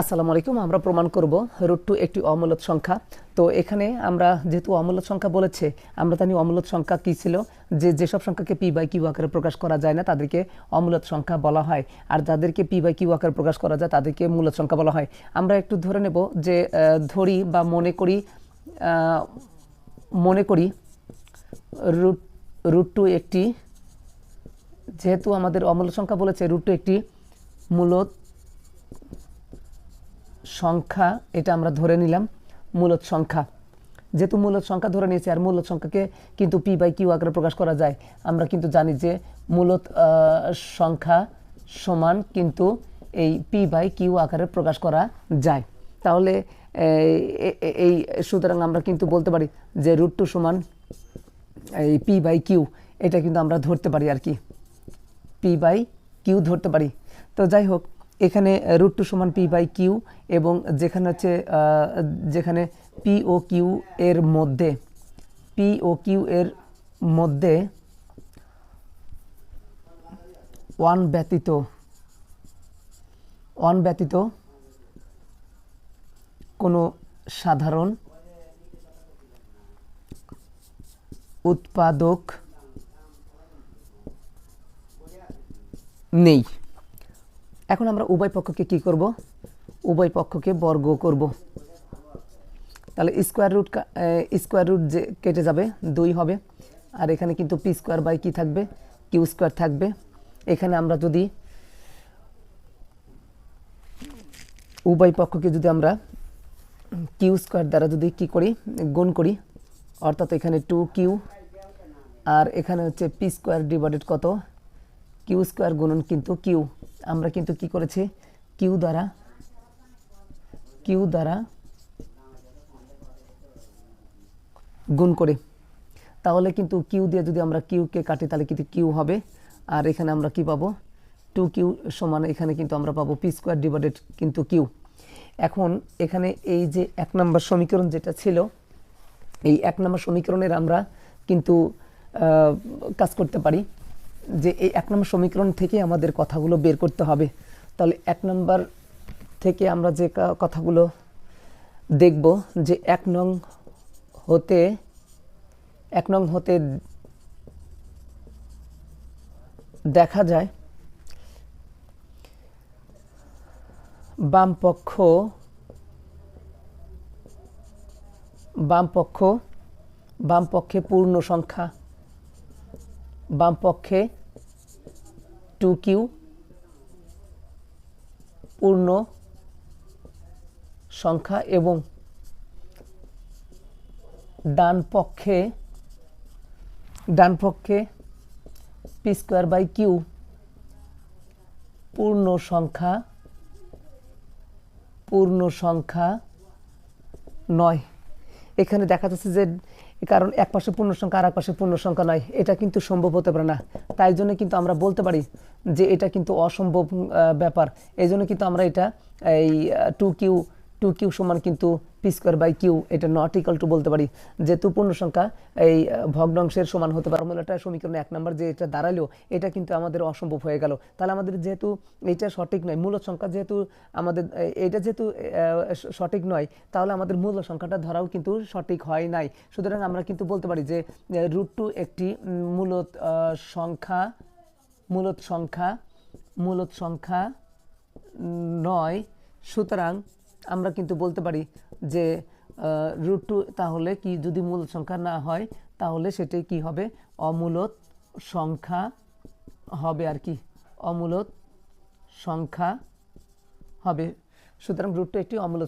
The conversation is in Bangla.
আসসালামু আলাইকুম, আমরা প্রমাণ করব রুট টু একটি অমূলত সংখ্যা। তো এখানে আমরা যেহেতু অমূলত সংখ্যা বলেছে, আমরা জানি অমূলত সংখ্যা কী ছিল, যে যেসব সংখ্যাকে পি বাই কিউ আকারে প্রকাশ করা যায় না, তাদেরকে অমূলত সংখ্যা বলা হয়। আর যাদেরকে পি বাই কিউ আকারে প্রকাশ করা যায়, তাদেরকে মূলত সংখ্যা বলা হয়। আমরা একটু ধরে নেব যে ধরি বা মনে করি মনে করি রুট রুট টু একটি, যেহেতু আমাদের অমূলত সংখ্যা বলেছে রুট টু একটি মূলত সংখ্যা, এটা আমরা ধরে নিলাম, মূলত সংখ্যা। যেহেতু মূলত সংখ্যা ধরে নিয়েছি, আর মূলত সংখ্যাকে কিন্তু পি বাই কিউ আকারে প্রকাশ করা যায়, আমরা কিন্তু জানি যে মূলত সংখ্যা সমান কিন্তু এই পি বাই কিউ আকারে প্রকাশ করা যায়। তাহলে এই- সুতরাং আমরা কিন্তু বলতে পারি যে রুট টু সমান, এই পি বাই কিউ এটা কিন্তু আমরা ধরতে পারি আর কি। পি বাই কিউ ধরতে পারি। তো যাই হোক এখানে রুট টু সমান পি বাই কিউ এবং যেখানে হচ্ছে যেখানে পি ও কিউ এর মধ্যে পি ও কিউ এর মধ্যে ওয়ান ব্যতীত ওয়ান ব্যতীত কোনো সাধারণ উৎপাদক নেই। এখন আমরা উভয় পক্ষকে কি করব? উভয় পক্ষকে বর্গ করব। তাহলে স্কোয়ার রুট স্কোয়ার রুট যে কেটে যাবে, দুই হবে। আর এখানে কিন্তু পি স্কোয়ার বাই কি থাকবে? কিউ স্কোয়ার থাকবে। এখানে আমরা যদি উভয় পক্ষকে যদি আমরা কিউ স্কোয়ার দ্বারা যদি কি করি, গুণ করি, অর্থাৎ এখানে টু কিউ আর এখানে হচ্ছে পি স্কোয়ার ডিভাইডেড কত? কিউ স্কোয়ার গুণন কিন্তু কিউ আমরা কিন্তু কি করেছি? কিউ দ্বারা কিউ দ্বারা গুণ করে। তাহলে কিন্তু কিউ দিয়ে যদি আমরা কিউকে কাটি, তাহলে কিন্তু কিউ হবে। আর এখানে আমরা কি পাবো? টু কিউ সমান এখানে কিন্তু আমরা পাবো পি স্কোয়ার ডিভাইডেড কিন্তু কিউ। এখন এখানে এই যে এক নম্বর সমীকরণ যেটা ছিল, এই এক নম্বর সমীকরণের আমরা কিন্তু কাজ করতে পারি। যে এই এক নম্বর সমীকরণ থেকে আমাদের কথাগুলো বের করতে হবে। তাহলে এক নম্বর থেকে আমরা যে কথাগুলো দেখব যে এক নং হতে, এক নং হতে দেখা যায় বাম পক্ষ বাম পক্ষ, বাম পক্ষে পূর্ণ সংখ্যা, বাম পক্ষে টু কিউ পূর্ণ সংখ্যা এবং ডান পক্ষে ডান পক্ষে পি স্কোয়ার বাই কিউ পূর্ণ সংখ্যা পূর্ণ সংখ্যা নয়। এখানে দেখা যাচ্ছে যে কারণ এক পাশে পূর্ণ সংখ্যা আর এক পাশে পূর্ণ সংখ্যা নয়। এটা কিন্তু সম্ভব হতে পারে না। তাই জন্য কিন্তু আমরা বলতে পারি যে এটা কিন্তু অসম্ভব ব্যাপার। এই জন্য কিন্তু আমরা এটা এই টু কিউ টু কিউ সমান কিন্তু পি স্কোয়ার বাই কিউ এটা নট ইকাল টু বলতে পারি যেহেতু পূর্ণ সংখ্যা, এই ভগ্নাংশের সমান হতে পারে। ফর্মুলাটা সমীকরণ এক নম্বর যে এটা দাঁড়াল, এটা কিন্তু আমাদের অসম্ভব হয়ে গেল। তাহলে আমাদের যেহেতু এটা সঠিক নয়, মূল সংখ্যা যেহেতু আমাদের এটা যেহেতু সঠিক নয়, তাহলে আমাদের মূল সংখ্যাটা ধরাও কিন্তু সঠিক হয় নাই। সুতরাং আমরা কিন্তু বলতে পারি যে রুট টু একটি মূলত সংখ্যা মূলত সংখ্যা মূলত সংখ্যা নয়। সুতরাং আমরা কিন্তু বলতে পারি যে রুট টু তাহলে কি যদি মূল সংখ্যা না হয়, তাহলে সেটাই কি হবে? অমূলত সংখ্যা হবে আর কি। অমূলত সংখ্যা হবে। সুতরাং রুট টু একটি অমূলত